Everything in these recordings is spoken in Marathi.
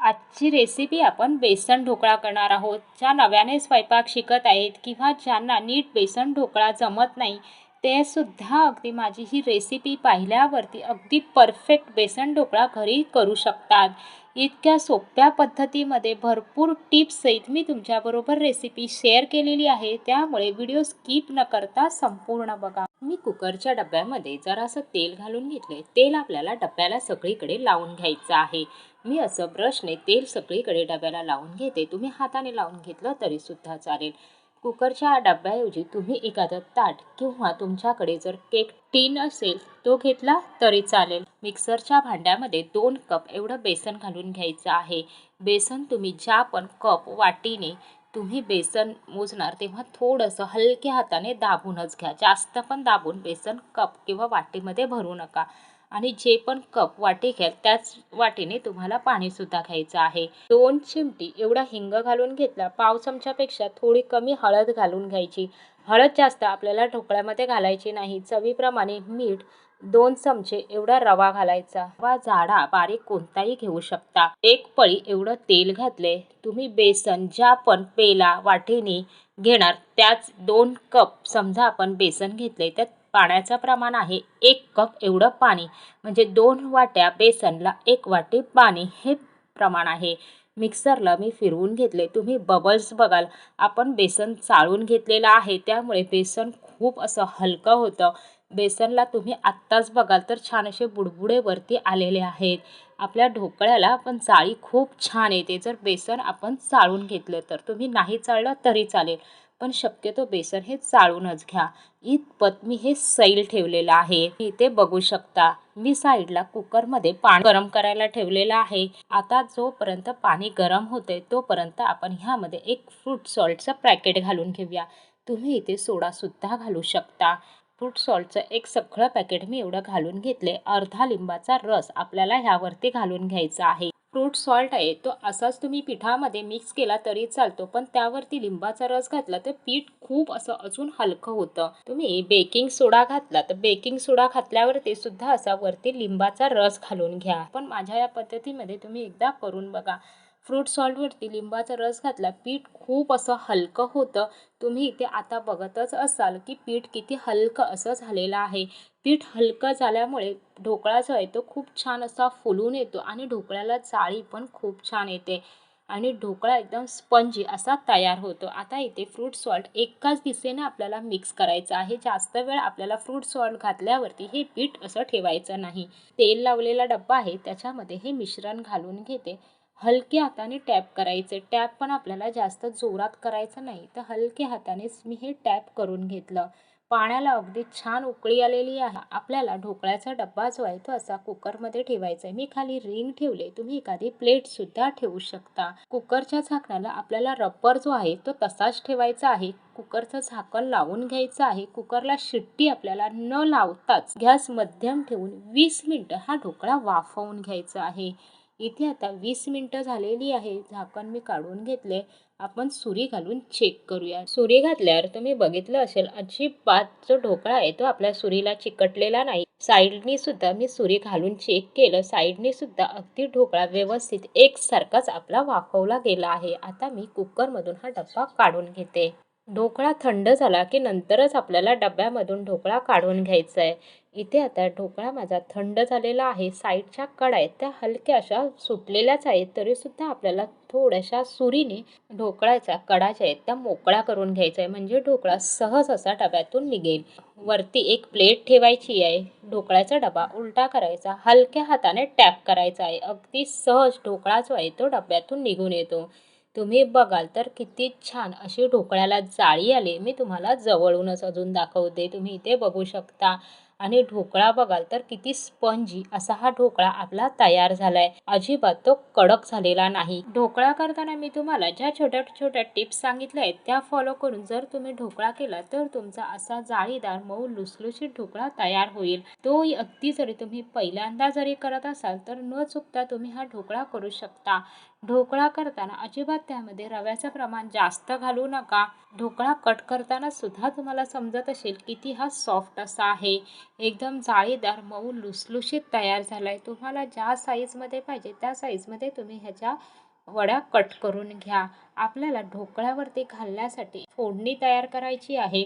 आजची रेसिपी आपण बेसन ढोकळा करणार आहोत. ज्या नव्याने स्वयंपाक शिकत आहेत किंवा ज्यांना नीट बेसन ढोकळा जमत नाही ते सुद्धा अगदी माझी ही रेसिपी पाहिल्यावरती अगदी परफेक्ट बेसन ढोकळा घरी करू शकतात. इतक्या सोप्या पद्धतीमध्ये भरपूर टिप्ससहित मी तुमच्याबरोबर रेसिपी शेअर केलेली आहे. त्यामुळे व्हिडिओ स्किप न करता संपूर्ण बघा. मी कुकरच्या डब्यामध्ये जरासं तेल घालून घेतले तेल आपल्याला डब्याला सगळीकडे लावून घ्यायचं आहे. मी असं ब्रशने तेल सगळीकडे डब्याला लावून घेते. तुम्ही हाताने लावून घेतलं तरीसुद्धा चालेल. कुकरच्या डब्याऐवजी तुम्ही एखादं ताट किंवा तुमच्याकडे जर केक टीन असेल तो घेतला तरी चालेल. मिक्सरच्या भांड्यामध्ये दोन कप एवढं बेसन घालून घ्यायचं आहे. बेसन तुम्ही ज्या पण कप वाटीने तुम्ही बेसन मोजणार तेव्हा थोडंसं हलक्या हाताने दाबूनच घ्या. जास्त पण दाबून बेसन कप किंवा वाटीमध्ये भरू नका. आणि जे पण कप वाटी घ्याल त्याच वाटीने तुम्हाला पाणीसुद्धा घ्यायचं आहे. दोन चिमटी एवढा हिंग घालून घेतला पाव चमच्यापेक्षा थोडी कमी हळद घालून घ्यायची. हळद जास्त आपल्याला ढोकळ्यामध्ये घालायची नाही. चवीप्रमाणे मीठ दोन चमचे एवढा रवा घालायचा. रवा जाडा बारीक कोणताही घेऊ शकता. एक पळी एवढं तेल घातले तुम्ही बेसन ज्या पण पेला वाटीने घेणार त्याच दोन कप समजा आपण बेसन घेतले त्यात पाण्याचं प्रमाण आहे एक कप एवढं पाणी. म्हणजे दोन वाट्या बेसनला एक वाटी पाणी हे प्रमाण आहे. मिक्सरला मी फिरवून घेतले तुम्ही बबल्स बघाल. आपण बेसन चाळून घेतलेलं आहे. त्यामुळे बेसन खूप असं हलकं होतं. बेसनला तुम्ही आत्ताच बघाल तर छान असे बुडबुडे वरती आलेले आहेत. आपल्या ढोकळ्याला पण चाळी खूप छान येते. जर बेसन आपण चाळून घेतलं तर. तुम्ही नाही चाळलं तरी चालेल. पण शक्यतो बेसन हे चाळूनच घ्या. इतपत मी हे सैल ठेवलेलं आहे. इथे बघू शकता मी साईडला कुकरमध्ये पाणी गरम करायला ठेवलेलं आहे. आता जोपर्यंत पाणी गरम होते तोपर्यंत आपण ह्यामध्ये एक फ्रूट सॉल्टचं पॅकेट घालून घेऊया. तुम्ही इथे सोडासुद्धा घालू शकता. फ्रूट सॉल्टचं एक सगळं पॅकेट मी एवढं घालून घेतले अर्धा लिंबाचा रस आपल्याला ह्यावरती घालून घ्यायचा आहे. फ्रूट सॉल्ट आहे तो असाच तुम्ही पिठामध्ये मिक्स केला तरी चालतो पण त्यावरती लिंबाचा रस घातला तर पीठ खूप असं अजून हलकं होतं. तुम्ही बेकिंग सोडा घातला तर बेकिंग सोडा घातल्यावरती सुद्धा असा वरती लिंबाचा रस घालून घ्या. पण माझ्या या पद्धतीमध्ये तुम्ही एकदा करून बघा. फ्रूट सॉल्टवरती लिंबाचा रस घातला. पीठ खूप असं हलकं होतं. तुम्ही इथे आता बघतच असाल की पीठ किती हलकं असं झालेलं आहे. पीठ हलकं झाल्यामुळे ढोकळा जो आहे तो खूप छान असा फुलून येतो आणि ढोकळ्याला जाळी पण खूप छान येते. आणि ढोकळा एकदम स्पंजी असा तयार होतो. आता इथे फ्रूट सॉल्ट एकाच दिशेने आपल्याला मिक्स करायचं आहे. जास्त वेळ आपल्याला फ्रूट सॉल्ट घातल्यावरती हे पीठ असं ठेवायचं नाही. तेल लावलेला डब्बा आहे त्याच्यामध्ये हे मिश्रण घालून घेते. हलक्या हाताने टॅप करायचे. टॅप पण आपल्याला जास्त जोरात करायचं नाही. तर हलक्या हातानेच मी हे टॅप करून घेतलं. पाण्याला अगदी छान उकळी आलेली आहे. आपल्याला ढोकळ्याचा डब्बा जो आहे तो असा कुकरमध्ये ठेवायचा आहे. मी खाली रिंग ठेवले. तुम्ही एखादी प्लेटसुद्धा ठेवू शकता. कुकरच्या झाकणाला आपल्याला रब्बर जो आहे तो तसाच ठेवायचा आहे. कुकरचं झाकण लावून घ्यायचं आहे. कुकरला शिट्टी आपल्याला न लावताच गॅस मध्यम ठेवून वीस मिनटं हा ढोकळा वाफवून घ्यायचा आहे. इथे आता वीस मिनटं झालेली आहे. झाकण मी काढून घेतले. आपण सुरी घालून चेक करूया. सुरी घातल्यावर तुम्ही बघितलं असेल अजिबात जो ढोकळा आहे तो आपल्या सुरीला चिकटलेला नाही. साईडनी सुद्धा मी सुरी घालून चेक केलं. साईडनी सुद्धा अगदी ढोकळा व्यवस्थित एकसारखाच आपला वाफवला गेला आहे. आता मी कुकरमधून हा डब्बा काढून घेते. ढोकळा थंड झाला की नंतरच आपल्याला डब्यामधून ढोकळा काढून घ्यायचा आहे इथे आता ढोकळा माझा थंड झालेला आहे. साईडच्या कडा आहेत त्या हलक्या अशा सुटलेल्याच आहेत तरीसुद्धा आपल्याला थोड्याशा सुरीने ढोकळ्याच्या कडा ज्या आहेत त्या मोकळ्या करून घ्यायचा आहे म्हणजे ढोकळा सहज असा डब्यातून निघेल. वरती एक प्लेट ठेवायची आहे. ढोकळ्याचा डबा उलटा करायचा हलक्या हाताने टॅप करायचा आहे. अगदी सहज ढोकळा जो आहे तो डब्यातून निघून येतो. तुम्ही बघाल तर किती छान अशी ढोकळ्याला जाळी आली. मी तुम्हाला जवळूनच अजून दाखवते. तुम्ही इथे बघू शकता. आणि ढोकळा बघाल तर किती स्पंजी असा हा ढोकळा आपला तयार झालाय. अजिबात तो कडक झालेला नाही. ढोकळा करताना मी तुम्हाला ज्या छोट्या छोट्या टिप्स सांगितल्या आहेत त्या फॉलो करून जर तुम्ही ढोकळा केला तर तुमचा असा जाळीदार मऊ लुसलुशीत ढोकळा तयार होईल. तो अगदी जरी तुम्ही पहिल्यांदा जरी करत असाल तर न चुकता तुम्ही हा ढोकळा करू शकता. ढोकळा करताना अजिबात त्यामध्ये रव्याचं प्रमाण जास्त घालू नका. ढोकळा कट करताना सुद्धा तुम्हाला समजत असेल किती हा सॉफ्ट असा आहे. एकदम जाळीदार मऊ लुसलुशीत तयार झाला आहे तुम्हाला ज्या साईजमध्ये पाहिजे त्या साईजमध्ये तुम्ही ह्याच्या वड्या कट करून घ्या. आपल्याला ढोकळ्यावरती घालण्यासाठी फोडणी तयार करायची आहे.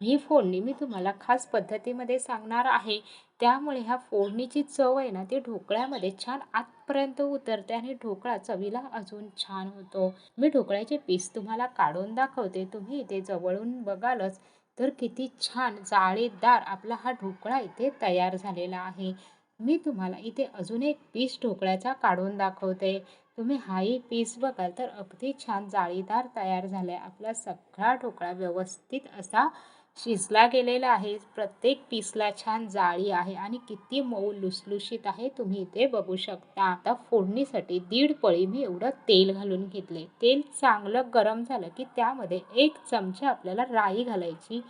ही फोडणी मी तुम्हाला खास पद्धतीमध्ये सांगणार आहे. त्यामुळे ह्या फोडणीची चव आहे ना ती ढोकळ्यामध्ये छान आत पर्यंत उतरते आणि ढोकळा चवीला अजून छान होतो. मी ढोकळ्याचे पीस तुम्हाला काढून दाखवते. तुम्ही इथे जवळून बघालच. तर किती छान जाळीदार आपला हा ढोकळा इथे तयार झालेला आहे. मी तुम्हाला इथे अजून एक पीस ढोकळ्याचा काढून दाखवते. तुम्ही हाही पीस बघाल तर अगदी छान जाळीदार तयार झाला आहे आपला सगळा ढोकळा व्यवस्थित असा शिजला गेलेला आहे. प्रत्येक पीसला छान जाळी आहे आणि किती मऊ लुसलुशीत आहे. तुम्ही इथे बघू शकता. आता फोडणीसाठी दीड पळी मी एवढं तेल घालून घेतले. तेल चांगलं गरम झालं की त्यामध्ये एक चमचा आपल्याला राई घालायची.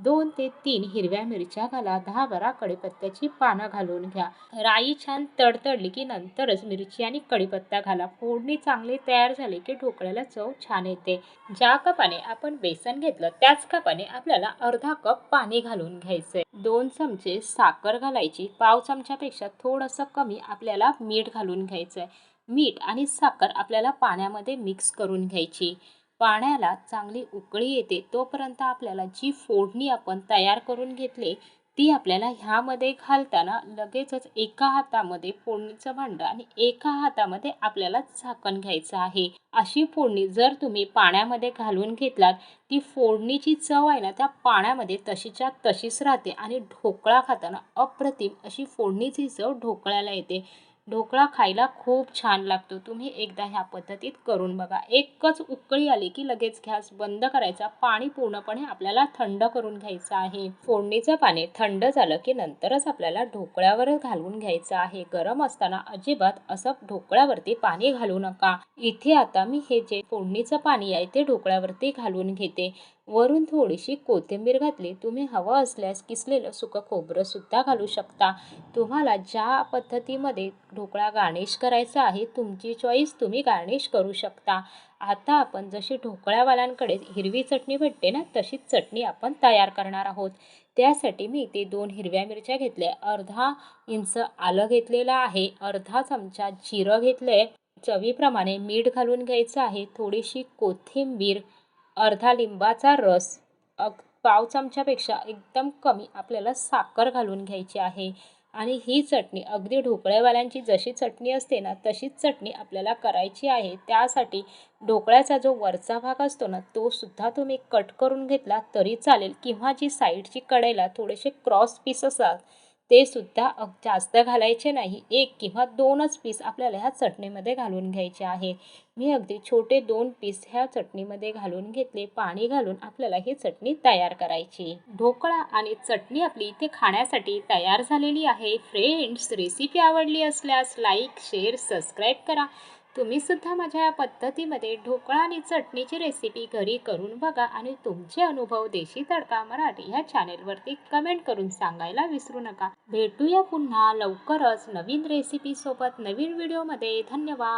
दोन ते तीन हिरव्या मिरच्या घाला. दहा बारा कढीपत्त्याची पानं घालून घ्या. राई छान तडतडली की नंतरच मिरची आणि कढीपत्ता घाला. फोडणी चांगली तयार झाली की ढोकळ्याला चव छान येते. ज्या कपाने आपण बेसन घेतलं त्याच कपाने आपल्याला अर्धा कप पाणी घालून घ्यायचंय. दोन चमचे साखर घालायची. पाव चमच्यापेक्षा थोडंसं कमी आपल्याला मीठ घालून घ्यायचंय. मीठ आणि साखर आपल्याला पाण्यामध्ये मिक्स करून घ्यायची. पाण्याला चांगली उकळी येते तोपर्यंत आपल्याला जी फोडणी आपण तयार करून घेतली ती आपल्याला ह्यामध्ये घालताना लगेचच एका हातामध्ये फोडणीचं भांडं आणि एका हातामध्ये आपल्याला झाकण घ्यायचं आहे. अशी फोडणी जर तुम्ही पाण्यामध्ये घालून घेतलात ती फोडणीची चव आहे ना त्या पाण्यामध्ये तशीच्या तशीच राहते आणि ढोकळा खाताना अप्रतिम अशी फोडणीची चव ढोकळ्याला येते. ढोकळा खायला खूप छान लागतो. तुम्ही एकदा ह्या पद्धतीत करून बघा. एकच उकळी आली की लगेच गॅस बंद करायचा. पाणी पूर्णपणे आपल्याला थंड करून घ्यायचं आहे. फोडणीचं पाणी थंड झालं की नंतरच आपल्याला ढोकळ्यावर घालून घ्यायचं आहे. गरम असताना अजिबात असं ढोकळ्यावरती पाणी घालू नका. इथे आता मी हे जे फोडणीचं पाणी आहे ते ढोकळ्यावरती घालून घेते. वरून थोडीशी कोथिंबीर घातली. तुम्ही हवं असल्यास किसलेलं सुकं खोबरंसुद्धा घालू शकता. तुम्हाला ज्या पद्धतीमध्ये ढोकळा गार्निश करायचा आहे तुमची चॉईस तुम्ही गार्निश करू शकता. आता आपण जशी ढोकळ्यावाल्यांकडे हिरवी चटणी भेटते ना तशीच चटणी आपण तयार करणार आहोत. त्यासाठी मी इथे दोन हिरव्या मिरच्या घेतल्या. अर्धा इंच आलं घेतलेलं आहे. अर्धा चमचा जिरं घेतलं आहे चवीप्रमाणे मीठ घालून घ्यायचं आहे. थोडीशी कोथिंबीर अर्धा लिंबाचा रस. अग पाव चमच्यापेक्षा एकदम कमी आपल्याला साखर घालून घ्यायची आहे. आणि ही चटणी अगदी ढोकळ्यावाल्यांची जशी चटणी असते ना तशीच चटणी आपल्याला करायची आहे. त्यासाठी ढोकळ्याचा जो वरचा भाग असतो ना तो सुद्धा तुम्ही कट करून घेतला तरी चालेल. किंवा जी साईडची कडेला थोडेसे क्रॉस पीस असतात ते सुद्धा जास्त घालायचे नाही. एक किंवा दोनच पीस आपल्याला ह्या चटणीमध्ये घालून घ्यायचे आहे. मी अगदी छोटे दोन पीस ह्या चटणीमध्ये घालून घेतले. पाणी घालून आपल्याला ही चटणी तयार करायची. ढोकळा आणि चटणी आपली इथे खाण्यासाठी तयार झालेली आहे. फ्रेंड्स रेसिपी आवडली असल्यास लाईक शेअर सबस्क्राईब करा. तुम्ही सुद्धा माझ्या या पद्धतीमध्ये ढोकळा आणि चटणीची रेसिपी घरी करून बघा आणि तुमचे अनुभव देशी तडका मराठी ह्या चॅनेलवरती कमेंट करून सांगायला विसरू नका. भेटूया पुन्हा लवकरच नवीन रेसिपी सोबत नवीन व्हिडिओमध्ये धन्यवाद.